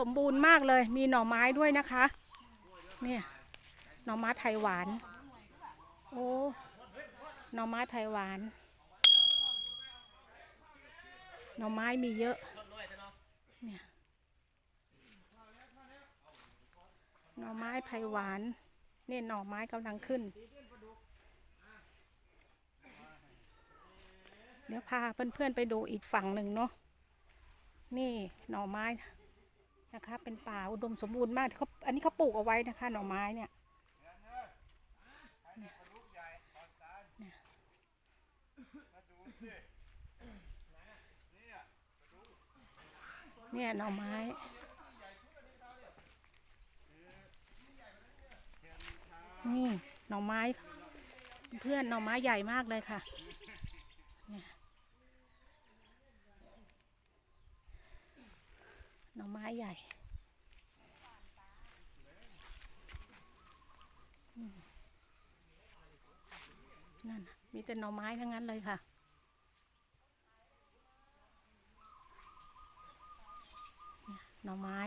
สมบูรณ์มากเลย มีหน่อไม้ด้วยนะคะเนี่ยหน่อไม้ไผ่หวาน โอ้หน่อไม้ไผ่หวาน หน่อไม้มีเยอะเนี่ยหน่อไม้ไผ่หวานนี่หน่อไม้กำลังขึ้น เดี๋ยวพาเพื่อนๆไปดูอีกฝั่งหนึ่งเนาะนี่หน่อไม้ นะคะ เป็นป่าอุดมสมบูรณ์มากเขาอันนี้เขาปลูกเอาไว้นะคะ หน่อไม้เนี่ยเนี่ยเนี่ยเนี่ยหน่อไม้นี่หน่อไม้ เพื่อนหน่อไม้ใหญ่มากเลยค่ะ เนี่ย หน่อไม้ใหญ่นั่นนะมีแต่หน่อไม้ทั้งนั้นเลยค่ะ หน่อไม้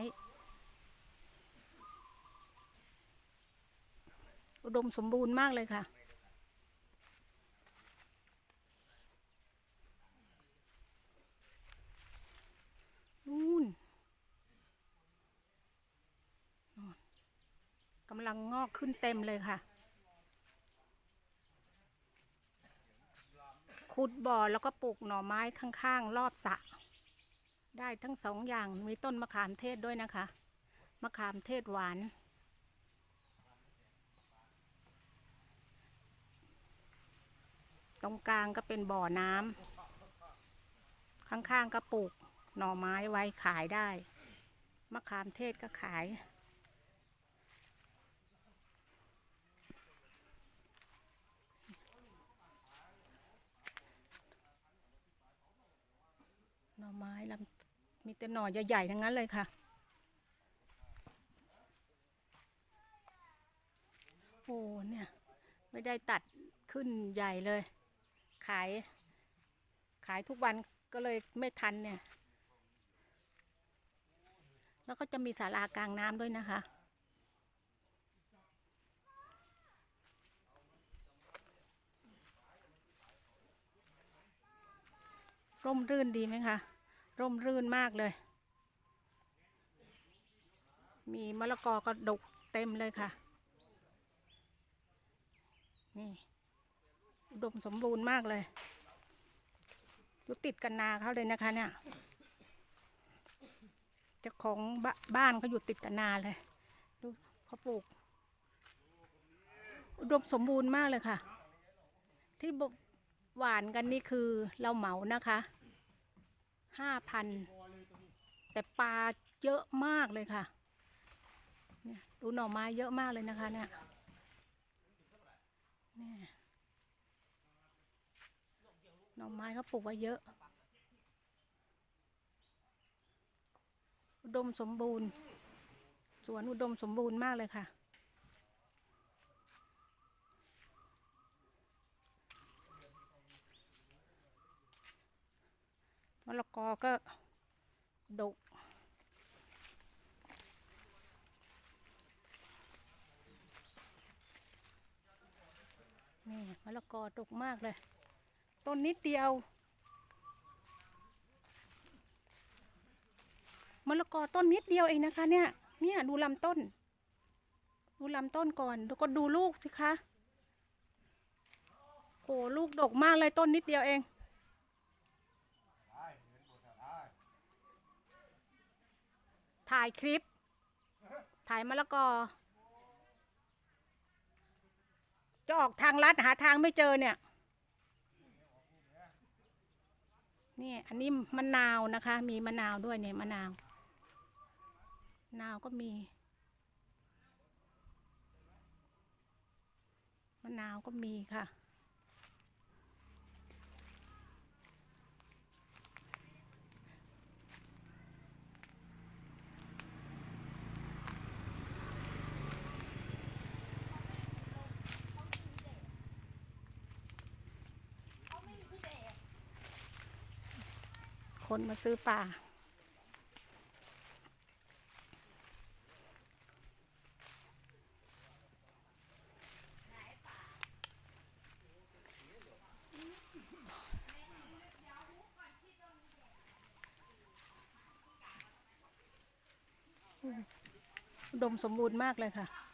อุดมสมบูรณ์มากเลยค่ะ นู่นนู่นกำลังงอกขึ้นเต็มเลยค่ะ ขุดบ่อแล้วก็ปลูกหน่อไม้ข้างๆ รอบสระได้ทั้งสองอย่างมีต้นมะขามเทศด้วยนะคะ มะขามเทศหวาน ตรงกลางก็เป็นบ่อน้ำข้างๆก็ปลูกหน่อไม้ไว้ขายได้ มะขามเทศก็ขาย น่อไม้ลำมีแต่หน่อใหญ่ๆทั้งนั้นเลยค่ะ โอ้เนี่ย ไม่ได้ตัดขึ้นใหญ่เลย ขาย ขายทุกวันก็เลยไม่ทันเนี่ย แล้วก็จะมีศาลากลางน้ำด้วยนะคะร่มรื่นดีไหมคะ ร่มรื่นมากเลย มีมะละกอกระดกเต็มเลยค่ะ นี่อุดมสมบูรณ์มากเลยอยู่ติดกันนาเขาเลยนะคะเนี่ยเจ้าของบบ้านเขาอยู่ติดกันนาเลย ดูเขาปลูก อุดมสมบูรณ์มากเลยค่ะ ที่หวานกันนี่คือเราเหมานะคะ ห้าพันแต่ปลาเยอะมากเลยค่ะเนี่ยดูหน่อไม้เยอะมากเลยนะคะเนี่ยเนี่ยหน่อไม้เขาปลูกไว้เยอะ อุดมสมบูรณ์ สวนอุดมสมบูรณ์มากเลยค่ะ มะละกอก็ดก นี่มะละกอดกมากเลย ต้นนิดเดียว มะละกอต้นนิดเดียวเองนะคะ เนี่ย เนี่ยดูลำต้น ดูลำต้นก่อน แล้วก็ดูลูกสิคะโอ้ลูกดกมากเลยต้นนิดเดียวเอง ถ่ายคลิป ถ่ายมะละกอ จะออกทางลัดหาทางไม่เจอเนี่ย นี่อันนี้มะนาวนะคะ มีมะนาวด้วยเนี่ยมะนาว นาวก็มี มะนาวก็มีค่ะ คนมาซื้อปลาดมสมบูรณ์มากเลยค่ะ